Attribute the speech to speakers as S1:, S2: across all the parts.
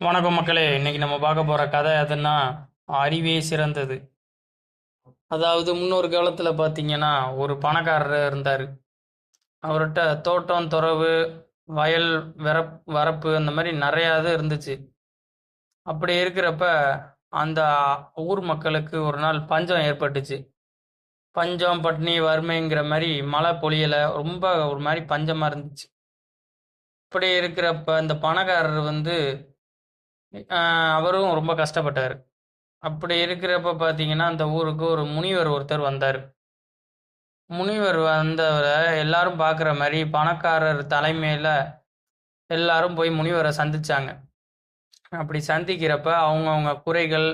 S1: வணக்கம் மக்களே இன்னைக்கு நம்ம பார்க்க போற கதை எதுன்னா அறிவே சிறந்தது. அதாவது முன்னொரு காலத்துல பார்த்தீங்கன்னா ஒரு பணக்காரர் இருந்தார். அவர்கிட்ட தோட்டம் துறவு வயல் வரப் வரப்பு அந்த மாதிரி நிறையா இது இருந்துச்சு. அப்படி இருக்கிறப்ப அந்த ஊர் மக்களுக்கு ஒரு நாள் பஞ்சம் ஏற்பட்டுச்சு. பஞ்சம் பட்னி வறுமைங்கிற மாதிரி மழை பொழியலை ரொம்ப ஒரு மாதிரி பஞ்சமாக இருந்துச்சு. அப்படி இருக்கிறப்ப இந்த பணக்காரர் வந்து அவரும் ரொம்ப கஷ்டப்பட்டார். அப்படி இருக்கிறப்ப பார்த்தீங்கன்னா அந்த ஊருக்கு ஒரு முனிவர் ஒருத்தர் வந்தார். முனிவர் வந்தவரை எல்லாரும் பார்க்குற மாதிரி பணக்காரர் தலைமையில் எல்லாரும் போய் முனிவரை சந்திச்சாங்க. அப்படி சந்திக்கிறப்ப அவங்கவுங்க குறைகள்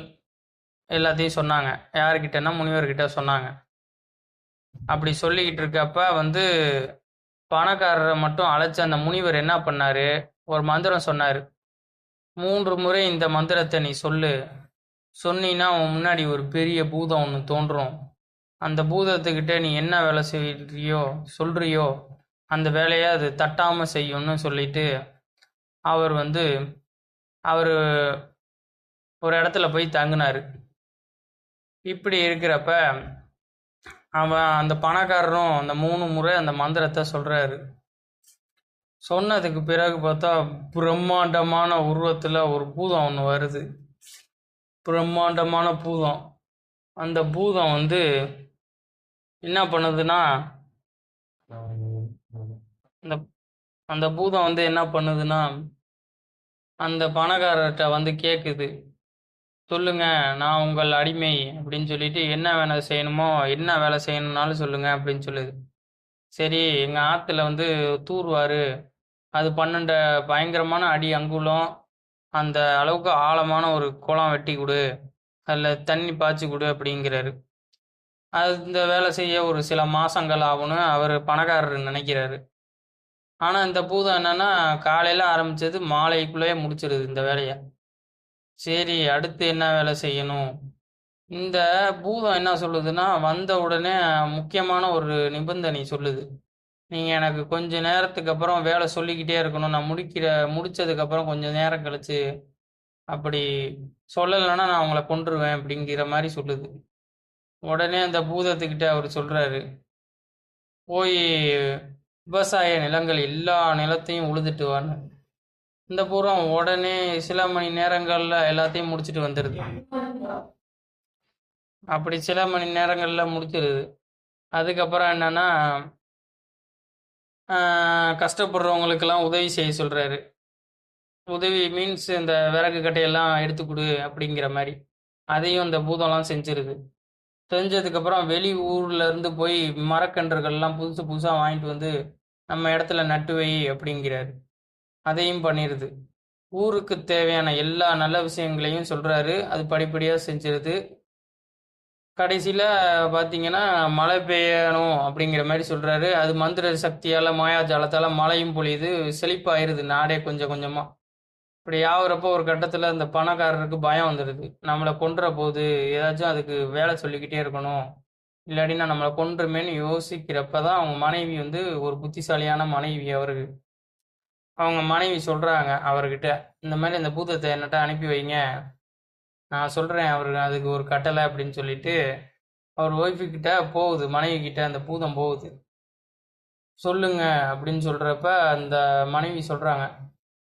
S1: எல்லாத்தையும் சொன்னாங்க. யாருக்கிட்டன்னா முனிவர்கிட்ட சொன்னாங்க. அப்படி சொல்லிக்கிட்டு இருக்கப்ப வந்து பணக்காரரை மட்டும் அழைச்ச அந்த முனிவர் என்ன பண்ணாரு? ஒரு மந்திரம் சொன்னார். மூன்று முறை இந்த மந்திரத்தை நீ சொல்லு. சொன்னீன்னா உன் முன்னாடி ஒரு பெரிய பூதம் ஒன்று தோன்றும். அந்த பூதத்துக்கிட்ட நீ என்ன வேலை செய்யறியோ சொல்றியோ அந்த வேலையை அது தட்டாமல் செய்யும்னு சொல்லிட்டு அவர் வந்து அவர் ஒரு இடத்துல போய் தங்கினார். இப்படி இருக்கிறப்ப அவன் அந்த பணக்காரரும் அந்த மூணு முறை அந்த மந்திரத்தை சொல்கிறாரு சொன்னதுக்கு பிறகு பார்த்தா பிரம்மாண்டமான உருவத்தில் ஒரு பூதம் ஒன்று வருது. பிரம்மாண்டமான பூதம். அந்த பூதம் வந்து என்ன பண்ணுதுன்னா அந்த அந்த பூதம் வந்து என்ன பண்ணுதுன்னா அந்த பணக்காரர்கிட்ட வந்து கேட்குது சொல்லுங்க நான் உங்கள் அடிமை அப்படின்னு சொல்லிட்டு என்ன வேலை செய்யணுமோ என்ன வேலை செய்யணும்னாலும் சொல்லுங்க அப்படின்னு சொல்லுது. சரி எங்கள் ஆற்றுல வந்து தூர்வாரு. அது பன்னெண்டு பயங்கரமான அடி அங்குலம். அந்த அளவுக்கு ஆழமான ஒரு குளம் வெட்டி கொடு. அதில் தண்ணி பாய்ச்சி கொடு அப்படிங்கிறாரு. அது இந்த வேலை செய்ய ஒரு சில மாசங்கள் ஆகும்னு அவர் பணக்காரர் நினைக்கிறாரு. ஆனால் இந்த பூதம் என்னன்னா காலையில் ஆரம்பிச்சது மாலைக்குள்ளேயே முடிச்சிருது இந்த வேலையை. சரி அடுத்து என்ன வேலை செய்யணும்? இந்த பூதம் என்ன சொல்லுதுன்னா வந்த உடனே முக்கியமான ஒரு நிபந்தனை சொல்லுது. நீங்கள் எனக்கு கொஞ்ச நேரத்துக்கு அப்புறம் வேலை சொல்லிக்கிட்டே இருக்கணும். நான் முடிக்கிற முடிச்சதுக்கப்புறம் கொஞ்சம் நேரம் கழிச்சு அப்படி சொல்லலைன்னா நான் உங்களை கொண்டுருவேன் அப்படிங்கிற மாதிரி சொல்லுது. உடனே அந்த பூதத்துக்கிட்ட அவர் சொல்கிறாரு போய் விவசாய நிலங்கள் எல்லா நிலத்தையும் உழுதுட்டு வான்னு. இந்த பூரம் உடனே சில மணி நேரங்களில் எல்லாத்தையும் முடிச்சுட்டு வந்துடுது அப்படி சில மணி நேரங்களில் முடிச்சிருது. அதுக்கப்புறம் என்னன்னா கஷ்டப்படுறவங்களுக்கெல்லாம் உதவி செய்ய சொல்கிறாரு உதவி மீன்ஸ் இந்த விறகு கட்டையெல்லாம் எடுத்து கொடு அப்படிங்கிற மாதிரி. அதையும் இந்த பூதம்லாம் செஞ்சிருது. செஞ்சதுக்கப்புறம் வெளி ஊர்ல இருந்து போய் மரக்கன்றுகள்லாம் புதுசு புதுசாக வாங்கிட்டு வந்து நம்ம இடத்துல நட்டு வை அப்படிங்கிறாரு. அதையும் பண்ணிடுது ஊருக்கு தேவையான எல்லா நல்ல விஷயங்களையும் சொல்கிறாரு அது படிப்படியாக செஞ்சிருது. கடைசியில் பார்த்தீங்கன்னா மழை பெய்யணும் அப்படிங்கிற மாதிரி சொல்கிறாரு அது மந்திர சக்தியால் மாயாஜாலத்தால் மழையும் பொழியுது செழிப்பாயிருது நாடே கொஞ்சம் கொஞ்சமாக இப்படி ஆகுறப்போ ஒரு கட்டத்தில் அந்த பணக்காரருக்கு பயம் வந்துடுது. நம்மளை கொன்ற போது ஏதாச்சும் அதுக்கு வேலை சொல்லிக்கிட்டே இருக்கணும். இல்லாட்டினா நம்மளை கொன்றுமேன்னு யோசிக்கிறப்ப தான் அவங்க மனைவி வந்து ஒரு புத்திசாலியான மனைவி அவருக்கு. அவங்க மனைவி சொல்கிறாங்க அவர்கிட்ட இந்த மாதிரி இந்த பூதத்தை என்னட்ட அனுப்பி வைங்க. நான் சொல்கிறேன் அவர் அதுக்கு ஒரு கட்டளை அப்படின்னு சொல்லிட்டு அவர் ஒய்ஃபு கிட்ட போகுது மனைவி கிட்ட அந்த பூதம் போகுது. சொல்லுங்க அப்படின்னு சொல்கிறப்ப அந்த மனைவி சொல்கிறாங்க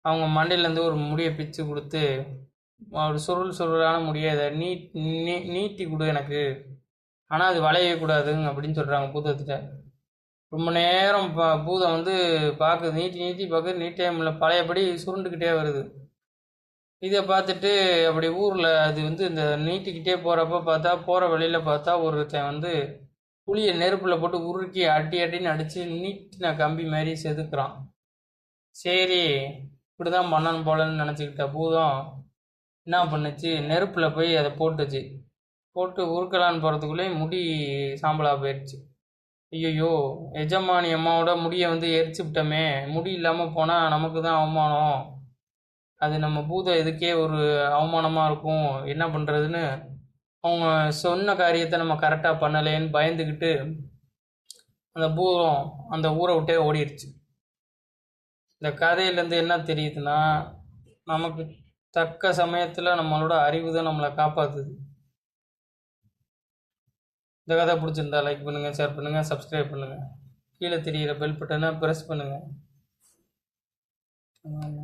S1: அவங்க மண்டையிலேருந்து ஒரு முடியை பிச்சு கொடுத்து ஒரு சுருள் சுருளான முடியை அதை நீட் நீ நீட்டி கொடு எனக்கு. ஆனால் அது வளையக்கூடாதுங்க அப்படின்னு சொல்கிறாங்க பூதத்திட்ட. ரொம்ப நேரம் ப பூதம் வந்து பார்க்குது நீட்டி நீட்டி பார்க்குது நீட்டே இல்லை பழையபடி சுருண்டுக்கிட்டே வருது. இதை பார்த்துட்டு அப்படி ஊரில் அது வந்து இந்த நீட்டிக்கிட்டே போகிறப்ப பார்த்தா போகிற வழியில் பார்த்தா ஒருத்தன் வந்து புளியை நெருப்பில் போட்டு உருக்கி அடி அடின்னு அடித்து நீட்டின கம்பி மாதிரி செதுக்குறான். சரி இப்படி தான் பண்ணணும் போலன்னு நினச்சிக்கிட்ட பூதம் என்ன பண்ணுச்சு? நெருப்பில் போய் அதை போட்டுச்சு. போட்டு உருக்கலான்னு போகிறதுக்குள்ளே முடி சாம்பலாக போயிடுச்சு ஐயோ எஜமானி அம்மாவோட முடியை வந்து எரிச்சு விட்டோமே. முடி இல்லாமல் போனால் நமக்கு தான் அவமானம். அது நம்ம பூதம் இதுக்கே ஒரு அவமானமாக இருக்கும். என்ன பண்ணுறதுன்னு அவங்க சொன்ன காரியத்தை நம்ம கரெக்டாக பண்ணலேன்னு பயந்துக்கிட்டு அந்த பூதம் அந்த ஊரை விட்டே ஓடிடுச்சு இந்த கதையிலேருந்து என்ன தெரியுதுன்னா நமக்கு தக்க சமயத்தில் நம்மளோட அறிவு தான் நம்மளை காப்பாற்றுது இந்த கதை பிடிச்சிருந்தா லைக் பண்ணுங்கள் ஷேர் பண்ணுங்கள் சப்ஸ்கிரைப் பண்ணுங்கள் கீழே தெரிகிற பெல் பட்டனை ப்ரெஸ் பண்ணுங்கள் ஆமாம்